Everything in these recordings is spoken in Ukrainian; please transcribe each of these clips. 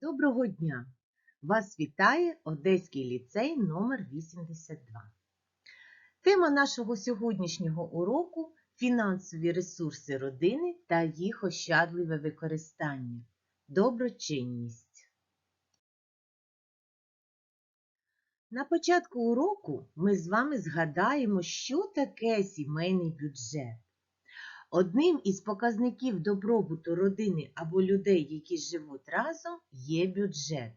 Доброго дня! Вас вітає Одеський ліцей номер 82. Тема нашого сьогоднішнього уроку фінансові ресурси родини та їх ощадливе використання. Доброчинність. На початку уроку ми з вами згадаємо, що таке сімейний бюджет. Одним із показників добробуту родини або людей, які живуть разом, є бюджет.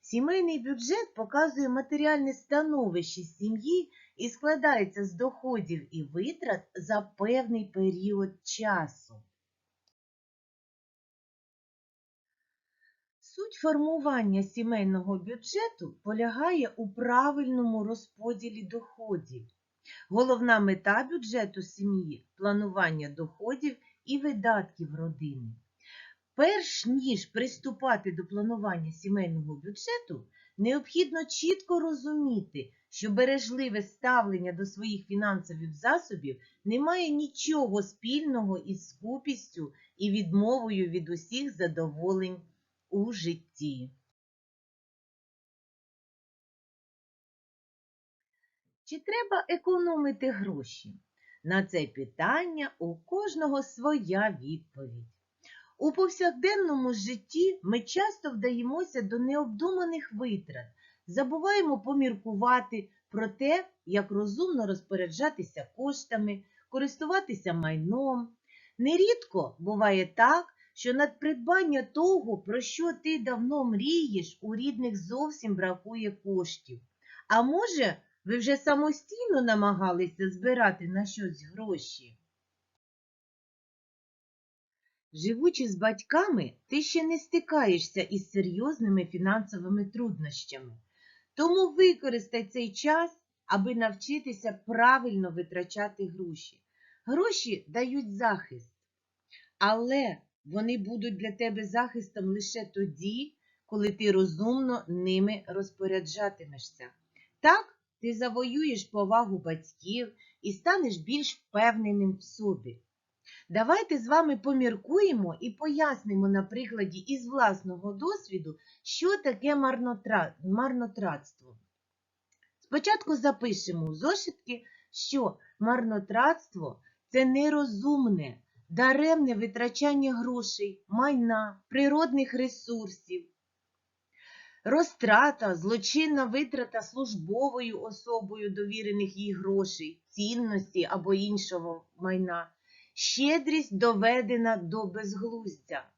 Сімейний бюджет показує матеріальне становище сім'ї і складається з доходів і витрат за певний період часу. Суть формування сімейного бюджету полягає у правильному розподілі доходів. Головна мета бюджету сім'ї планування доходів і видатків родини. Перш ніж приступати до планування сімейного бюджету, необхідно чітко розуміти, що бережливе ставлення до своїх фінансових засобів не має нічого спільного із скупістю і відмовою від усіх задоволень у житті. Чи треба економити гроші? На це питання у кожного своя відповідь. У повсякденному житті ми часто вдаємося до необдуманих витрат, забуваємо поміркувати про те, як розумно розпоряджатися коштами, користуватися майном. Нерідко буває так, що над придбання того, про що ти давно мрієш, у рідних зовсім бракує коштів. А може, ви вже самостійно намагалися збирати на щось гроші? Живучи з батьками, ти ще не стикаєшся із серйозними фінансовими труднощами. Тому використай цей час, аби навчитися правильно витрачати гроші. Гроші дають захист, але вони будуть для тебе захистом лише тоді, коли ти розумно ними розпоряджатимешся. Так, ти завоюєш повагу батьків і станеш більш впевненим в собі. Давайте з вами поміркуємо і пояснимо на прикладі із власного досвіду, що таке марнотратство. Спочатку запишемо у зошитки, що марнотратство це нерозумне, даремне витрачання грошей, майна, природних ресурсів, розтрата, злочинна витрата службовою особою довірених їй грошей, цінності або іншого майна, щедрість доведена до безглуздя.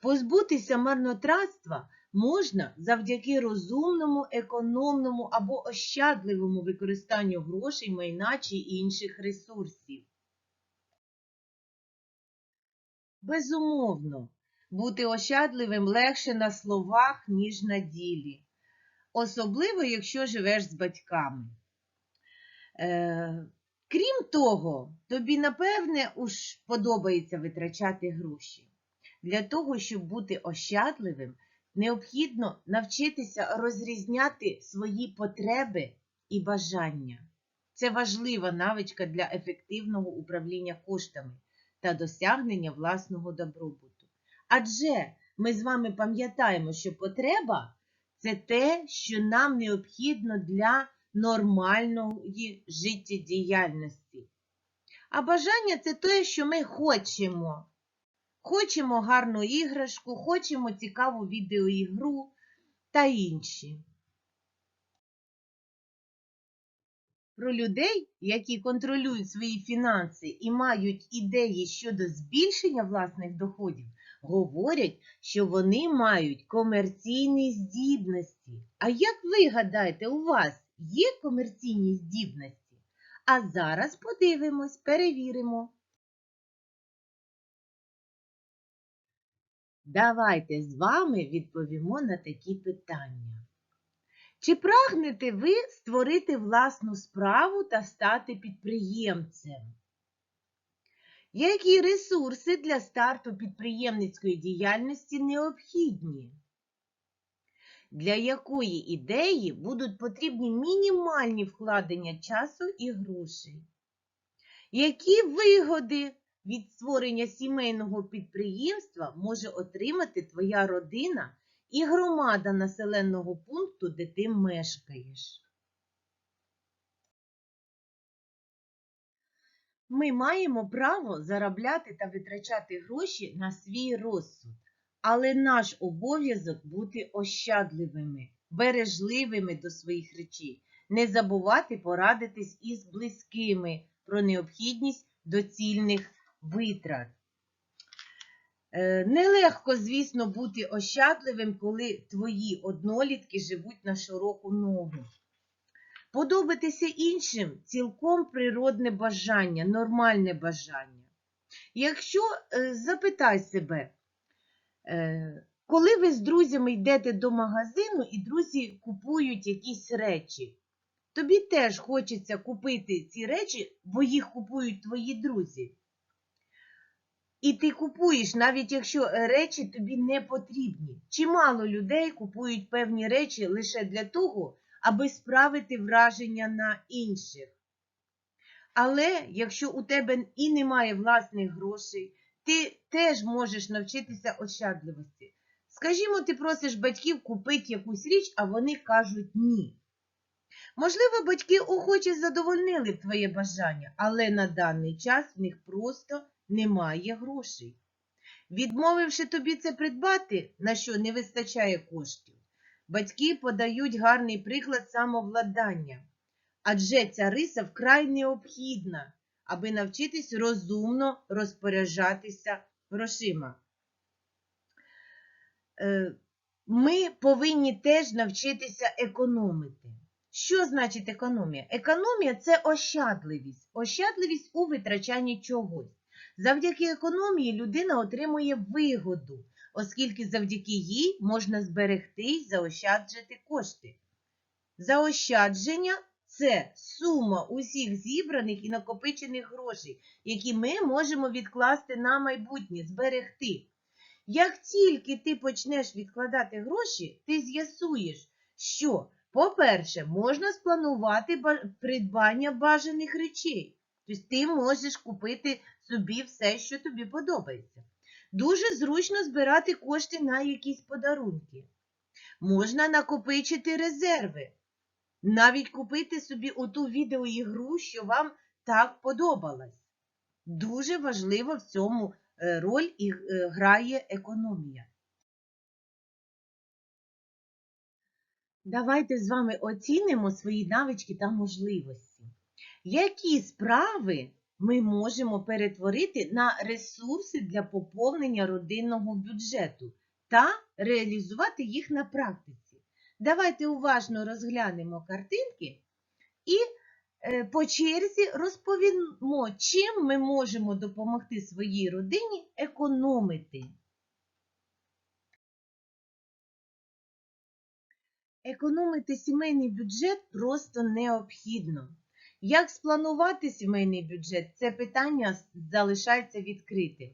Позбутися марнотратства можна завдяки розумному, економному або ощадливому використанню грошей, майна чи інших ресурсів. Безумовно, бути ощадливим легше на словах, ніж на ділі. Особливо, якщо живеш з батьками. Е, крім того, тобі, напевне, уж подобається витрачати гроші. Для того, щоб бути ощадливим, необхідно навчитися розрізняти свої потреби і бажання. Це важлива навичка для ефективного управління коштами та досягнення власного добробуту. Адже ми з вами пам'ятаємо, що потреба це те, що нам необхідно для нормальної життєдіяльності. А бажання це те, що ми хочемо. Хочемо гарну іграшку, хочемо цікаву відеоігру та інші. Про людей, які контролюють свої фінанси і мають ідеї щодо збільшення власних доходів, говорять, що вони мають комерційні здібності. А як ви гадаєте, у вас є комерційні здібності? А зараз подивимось, перевіримо. Давайте з вами відповімо на такі питання. Чи прагнете ви створити власну справу та стати підприємцем? Які ресурси для старту підприємницької діяльності необхідні? Для якої ідеї будуть потрібні мінімальні вкладення часу і грошей? Які вигоди від створення сімейного підприємства може отримати твоя родина і громада населеного пункту, де ти мешкаєш. Ми маємо право заробляти та витрачати гроші на свій розсуд, але наш обов'язок бути ощадливими, бережливими до своїх речей, не забувати порадитись із близькими про необхідність доцільних витрат. Е, Нелегко, звісно, бути ощадливим, коли твої однолітки живуть на широку ногу. Подобатися іншим цілком природне бажання, нормальне бажання. Якщо е, запитай себе, е, коли ви з друзями йдете до магазину і друзі купують якісь речі, тобі теж хочеться купити ці речі, бо їх купують твої друзі. І ти купуєш, навіть якщо речі тобі не потрібні. Чимало людей купують певні речі лише для того, аби справити враження на інших. Але якщо у тебе і немає власних грошей, ти теж можеш навчитися ощадливості. Скажімо, ти просиш батьків купити якусь річ, а вони кажуть ні. Можливо, батьки охоче задовольнили твоє бажання, але на даний час в них просто немає грошей. Відмовивши тобі це придбати, на що не вистачає коштів, батьки подають гарний приклад самовладання, адже ця риса вкрай необхідна, аби навчитись розумно розпоряджатися грошима. Е, Ми повинні теж навчитися економити. Що значить економія? Економія це ощадливість, ощадливість у витрачанні чогось. Завдяки економії людина отримує вигоду, оскільки завдяки їй можна зберегти й заощаджити кошти. Заощадження це сума усіх зібраних і накопичених грошей, які ми можемо відкласти на майбутнє, зберегти. Як тільки ти почнеш відкладати гроші, ти з'ясуєш, що, по-перше, можна спланувати придбання бажаних речей. Тобто ти можеш купити собі все, що тобі подобається. Дуже зручно збирати кошти на якісь подарунки. Можна накопичити резерви. Навіть купити собі оту відеоігру, що вам так подобалась. Дуже важливо в цьому е, роль і е, грає економія. Давайте з вами оцінимо свої навички та можливості. Які справи ми можемо перетворити на ресурси для поповнення родинного бюджету та реалізувати їх на практиці? Давайте уважно розглянемо картинки і е, по черзі розповімо, чим ми можемо допомогти своїй родині економити. Економити сімейний бюджет просто необхідно. Як спланувати сімейний бюджет? Це питання залишається відкритим.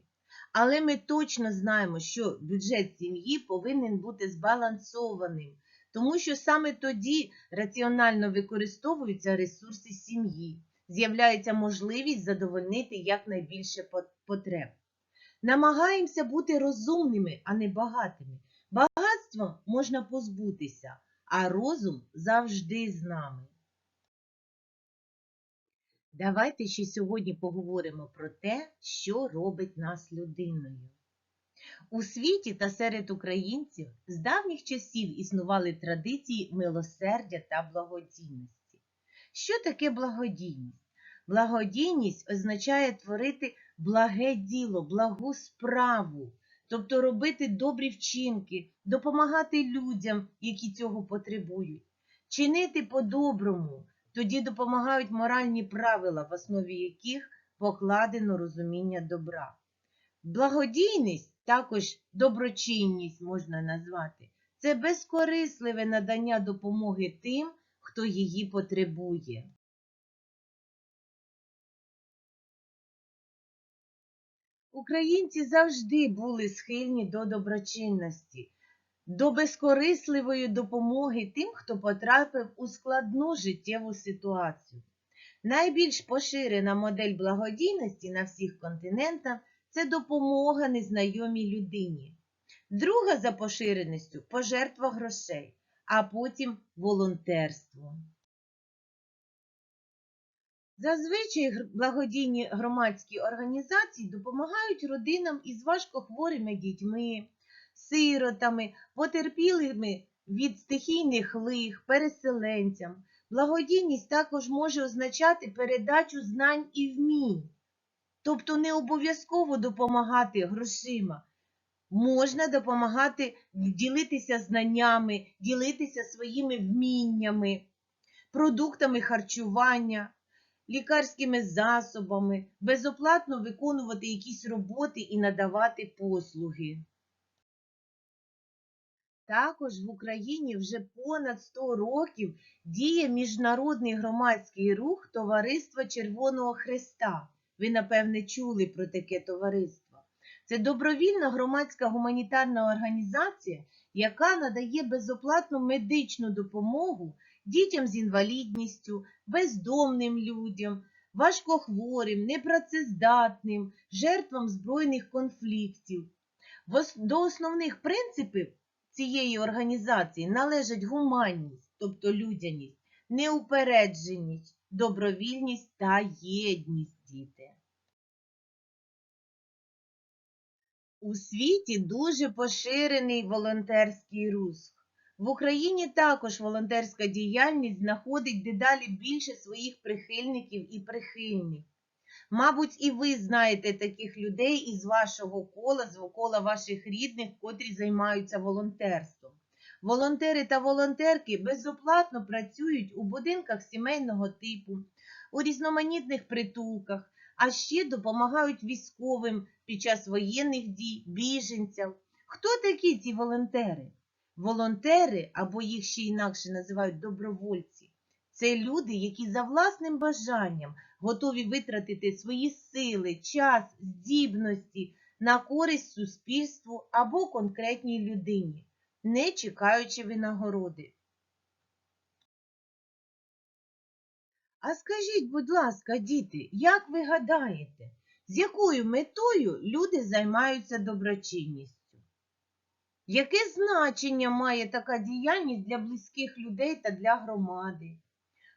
Але ми точно знаємо, що бюджет сім'ї повинен бути збалансованим, тому що саме тоді раціонально використовуються ресурси сім'ї, з'являється можливість задовольнити якнайбільше потреб. Намагаємося бути розумними, а не багатими. Багатства можна позбутися, а розум завжди з нами. Давайте ще сьогодні поговоримо про те, що робить нас людиною. У світі та серед українців з давніх часів існували традиції милосердя та благодійності. Що таке благодійність? Благодійність означає творити благе діло, благу справу, тобто робити добрі вчинки, допомагати людям, які цього потребують, чинити по-доброму, тоді допомагають моральні правила, в основі яких покладено розуміння добра. Благодійність, також доброчинність можна назвати, це безкорисливе надання допомоги тим, хто її потребує. Українці завжди були схильні до доброчинності, до безкорисливої допомоги тим, хто потрапив у складну життєву ситуацію. Найбільш поширена модель благодійності на всіх континентах це допомога незнайомій людині. Друга за поширеністю пожертва грошей, а потім волонтерство. Зазвичай благодійні громадські організації допомагають родинам із важкохворими дітьми, сиротами, потерпілими від стихійних лих, переселенцям. Благодійність також може означати передачу знань і вмінь. Тобто не обов'язково допомагати грошима. Можна допомагати ділитися знаннями, ділитися своїми вміннями, продуктами харчування, лікарськими засобами, безоплатно виконувати якісь роботи і надавати послуги. Також в Україні вже понад 100 років діє міжнародний громадський рух Товариства Червоного Хреста. Ви, напевне, чули про таке товариство. Це добровільна громадська гуманітарна організація, яка надає безоплатну медичну допомогу дітям з інвалідністю, бездомним людям, важкохворим, непрацездатним, жертвам збройних конфліктів. До основних принципів цієї організації належать гуманність, тобто людяність, неупередженість, добровільність та єдність діти. У світі дуже поширений волонтерський рух. В Україні також волонтерська діяльність знаходить дедалі більше своїх прихильників і прихильниць. Мабуть, і ви знаєте таких людей із вашого кола, з кола ваших рідних, котрі займаються волонтерством. Волонтери та волонтерки безоплатно працюють у будинках сімейного типу, у різноманітних притулках, а ще допомагають військовим під час воєнних дій, біженцям. Хто такі ці волонтери? Волонтери, або їх ще інакше називають добровольці, це люди, які за власним бажанням готові витратити свої сили, час, здібності на користь суспільству або конкретній людині, не чекаючи винагороди. А скажіть, будь ласка, діти, як ви гадаєте, з якою метою люди займаються доброчинністю? Яке значення має така діяльність для близьких людей та для громади?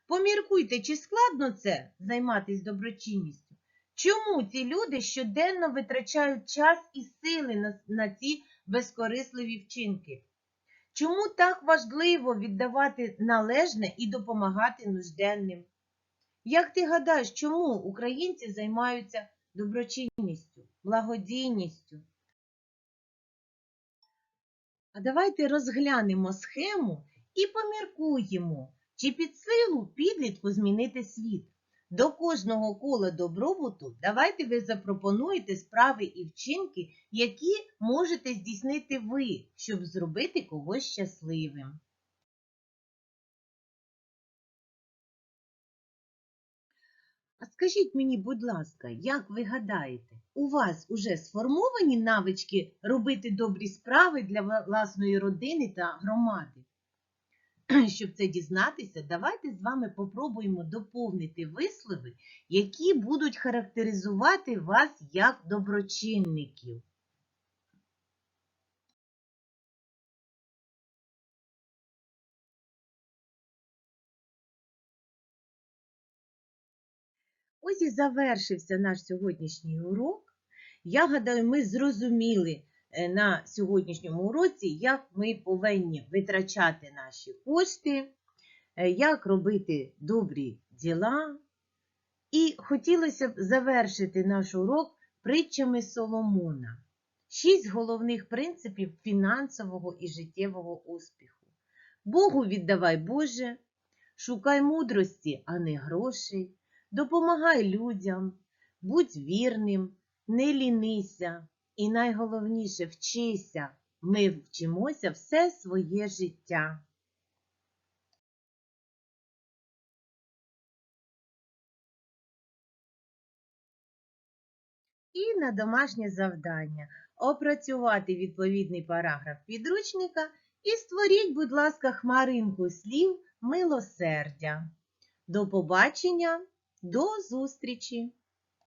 Поміркуйте, чи складно це займатися доброчинністю? Чому ці люди щоденно витрачають час і сили на, на ці безкорисливі вчинки? Чому так важливо віддавати належне і допомагати нужденним? Як ти гадаєш, чому українці займаються доброчинністю, благодійністю? А давайте розглянемо схему і поміркуємо, чи під силу підлітку змінити світ. До кожного кола добробуту давайте ви запропонуєте справи і вчинки, які можете здійснити ви, щоб зробити когось щасливим. А скажіть мені, будь ласка, як ви гадаєте, у вас уже сформовані навички робити добрі справи для власної родини та громади? Щоб це дізнатися, давайте з вами попробуємо доповнити вислови, які будуть характеризувати вас як доброчинників. Ось і завершився наш сьогоднішній урок. Я гадаю, ми зрозуміли на сьогоднішньому уроці, як ми повинні витрачати наші кошти, е, як робити добрі діла. І хотілося б завершити наш урок притчами Соломона. Шість головних принципів фінансового і життєвого успіху. Богу віддавай Боже, шукай мудрості, а не грошей, допомагай людям, будь вірним, не лінися і найголовніше вчися. Ми вчимося все своє життя. І на домашнє завдання опрацювати відповідний параграф підручника і створіть, будь ласка, хмаринку слів милосердя. До побачення, до зустрічі!